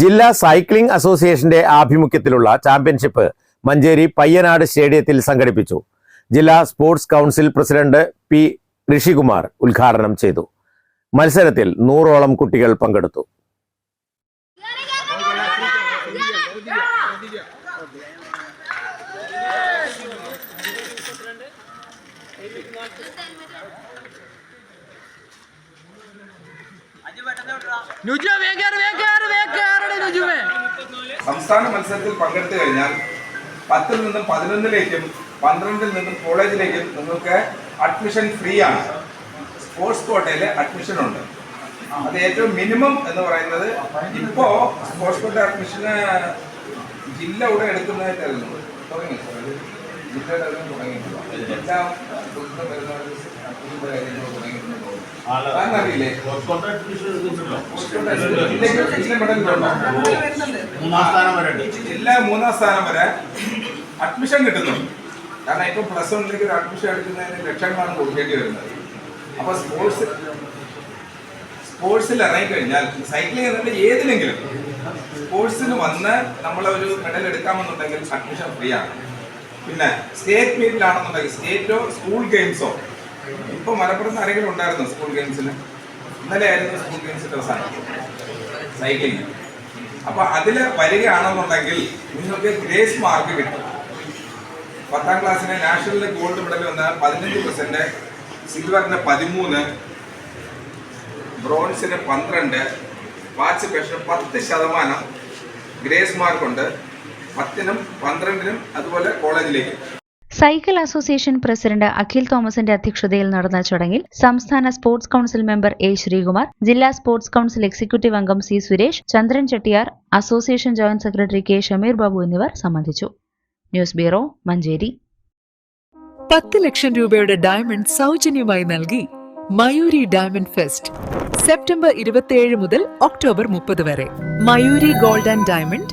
ജില്ലാ സൈക്ലിംഗ് അസോസിയേഷന്റെ ആഭിമുഖ്യത്തിലുള്ള ചാമ്പ്യൻഷിപ്പ് മഞ്ചേരി പയ്യനാട് സ്റ്റേഡിയത്തിൽ സംഘടിപ്പിച്ചു. ജില്ലാ sports council president P Rishikumar ഉദ്ഘാടനം ചെയ്തു. മത്സരത്തിൽ നൂറോളം കുട്ടികൾ പങ്കെടുത്തു. നുജു വേഗം നുജുവേ സംസ്ഥാന മത്സരത്തിൽ പങ്കെടുത്തു കഴിഞ്ഞാൽ പത്തിൽ നിന്നും പതിനൊന്നിലേക്കും പന്ത്രണ്ടിൽ നിന്നും കോളേജിലേക്കും നിങ്ങൾക്ക് അഡ്മിഷൻ ഫ്രീ ആണ്. സ്പോർട്സ് കോട്ടയിൽ അഡ്മിഷൻ ഉണ്ട്. അത് ഏറ്റവും മിനിമം എന്ന് പറയുന്നത് ഇപ്പോ സ്പോർട്സ് കോട്ട അഡ്മിഷന് ജില്ല ഉടൻ എടുക്കുന്നതായിട്ടായിരുന്നു തുടങ്ങി. ജില്ലയുടെ തുടങ്ങിയിട്ടുണ്ട് എല്ലാ വരുന്നവർക്ക് മൂന്നാം സ്ഥാനം വരെ അഡ്മിഷൻ കിട്ടുന്നുണ്ട് കാരണം ഇപ്പൊ പ്ലസ് വണ്ണിലേക്ക് ഒരു അഡ്മിഷൻ എടുക്കുന്നതിന് ലക്ഷങ്ങളാണ് കൊടുക്കേണ്ടി വരുന്നത്. അപ്പൊ സ്പോർട്സ് സ്പോർട്സിൽ ഇറങ്ങിക്കഴിഞ്ഞാൽ സൈക്ലിംഗ് എന്നുള്ള ഏതിലെങ്കിലും സ്പോർട്സിന് വന്ന് നമ്മൾ ഒരു മെഡൽ എടുക്കാമെന്നുണ്ടെങ്കിൽ അഡ്മിഷൻ ഫ്രീ ആണ്. പിന്നെ സ്റ്റേറ്റ് മീറ്റിലാണെന്നുണ്ടെങ്കിൽ സ്റ്റേറ്റോ സ്കൂൾ ഗെയിംസോ ഇപ്പൊ മലപ്പുറത്ത് ആരെങ്കിലും ഉണ്ടായിരുന്നു സ്കൂൾ ഗെയിംസിന് ഇന്നലെ ആയിരുന്നു സ്കൂൾ ഗെയിംസിന്റെ അവസാനം. സൈക്ലിംഗ് അപ്പൊ അതിൽ വരികയാണെന്നുണ്ടെങ്കിൽ നിങ്ങൾക്ക് ഗ്രേസ് മാർക്ക് കിട്ടും. പത്താം ക്ലാസ്സിന് നാഷണലിൽ ഗോൾഡ് മെഡൽ വന്ന പതിനഞ്ച് പെർസെന്റ് സിൽവറിന് പതിമൂന്ന് ബ്രോൺസിന് പന്ത്രണ്ട് പാർട്ടിസിപ്പേഷൻ പത്ത് ശതമാനം ഗ്രേസ് മാർക്കുണ്ട് പത്തിനും പന്ത്രണ്ടിനും അതുപോലെ കോളേജിലേക്കും സൈക്കിൾ അസോസിയേഷൻ പ്രസിഡന്റ് അഖിൽ തോമസിന്റെ അധ്യക്ഷതയിൽ നടന്ന ചടങ്ങിൽ സംസ്ഥാന sports council member A Sreekumar ജില്ലാ സ്പോർട്സ് കൌൺസിൽ എക്സിക്യൂട്ടീവ് അംഗം C Suresh Chandran Chettiyar association joint secretary K Shameer Babu എന്നിവർ സംബന്ധിച്ചു. News bureau Manjeri. പത്ത് ലക്ഷം രൂപയുടെ ഡയമണ്ട് സൗജന്യമായി നൽകി മയൂരി ഡയമണ്ട് ഫെസ്റ്റ് സെപ്റ്റംബർ ഇരുപത്തിയേഴ് മുതൽ ഒക്ടോബർ മുപ്പത് വരെ. Mayuri gold and diamond